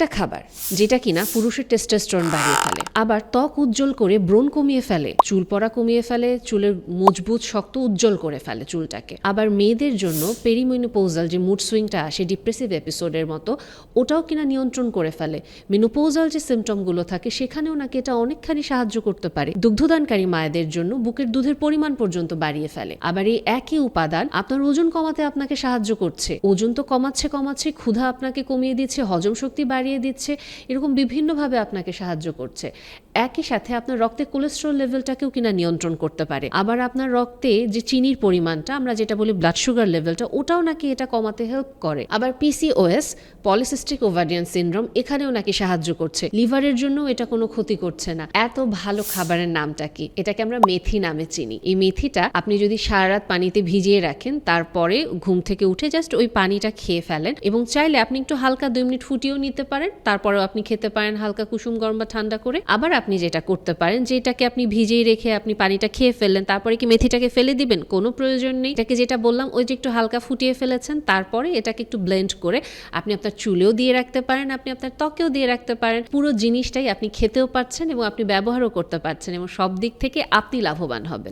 একটা খাবার যেটা কিনা পুরুষের টেস্টোস্টেরন বাড়িয়ে ফেলে। আবার ত্বক উজ্জ্বল করে ব্রণ কমিয়ে ফেলে। চুল পড়া কমিয়ে ফেলে, চুলের মজবুত শক্ত উজ্জ্বল করে ফেলে চুলটাকে। আবার মেয়েদের জন্য পেরিমিনোপোজাল যে মুড সুইংটা আসে ডিপ্রেসিভ এপিসোডের মতো, ওটাও কিনা নিয়ন্ত্রণ করে ফেলে। মেনোপোজাল যে সিমটমগুলো থাকে, সেখানেও নাকি এটা অনেকখানি সাহায্য করতে পারে। দুগ্ধদানকারী মায়েদের জন্য বুকের দুধের পরিমাণ পর্যন্ত বাড়িয়ে ফেলে। আবার এই একই উপাদান আপনার ওজন কমাতে আপনাকে সাহায্য করছে। ওজন তো কমাচ্ছে কমাচ্ছে, ক্ষুধা আপনাকে কমিয়ে দিচ্ছে, হজম শক্তি বাড়িয়ে দিচ্ছে, এরকম বিভিন্নভাবে আপনাকে সাহায্য করছে। একই সাথে আপনার রক্তে কোলেস্ট্রল লেভেলটাকেও কিনা নিয়ন্ত্রণ করতে পারে। আবার আপনার রক্তে যে চিনির পরিমাণটা, আমরা যেটা বলি ব্লাড সুগার লেভেলটা ওটাও নাকি এটা কমাতে হেল্প করে। আবার পিসিওএস পলিসিস্টিক ওভারিয়ান সিনড্রোম এখানেও নাকি সাহায্য করছে। লিভারের জন্য এটা কোনো ক্ষতি করছে না। এত ভালো খাবারের নামটা কি? এটাকে আমরা মেথি নামে চিনি। এই মেথিটা আপনি যদি সারা রাত পানিতে ভিজিয়ে রাখেন, তারপরে ঘুম থেকে উঠে জাস্ট ওই পানিটা খেয়ে ফেলেন এবং চাইলে আপনি একটু হালকা দুই মিনিট ফুটিয়েও নিতে পারেন, তারপরেও আপনি খেতে পারেন হালকা কুসুম, গরম বা ঠান্ডা করে। আবার আপনি যেটা করতে পারেন, যেটাকে আপনি ভিজিয়ে রেখে আপনি পানিটা খেয়ে ফেললেন, তারপরে কি মেথিটাকে ফেলে দিবেন? কোনো প্রয়োজন নেই। এটাকে যেটা বললাম, ওই যে একটু হালকা ফুটিয়ে ফেলেছেন, তারপরে এটাকে একটু ব্লেন্ড করে আপনি আপনার চুলেও দিয়ে রাখতে পারেন, আপনি আপনার ত্বকেও দিয়ে রাখতে পারেন। পুরো জিনিসটাই আপনি খেতেও পারছেন এবং আপনি ব্যবহারও করতে পারছেন এবং সব দিক থেকে আপনি লাভবান হবেন।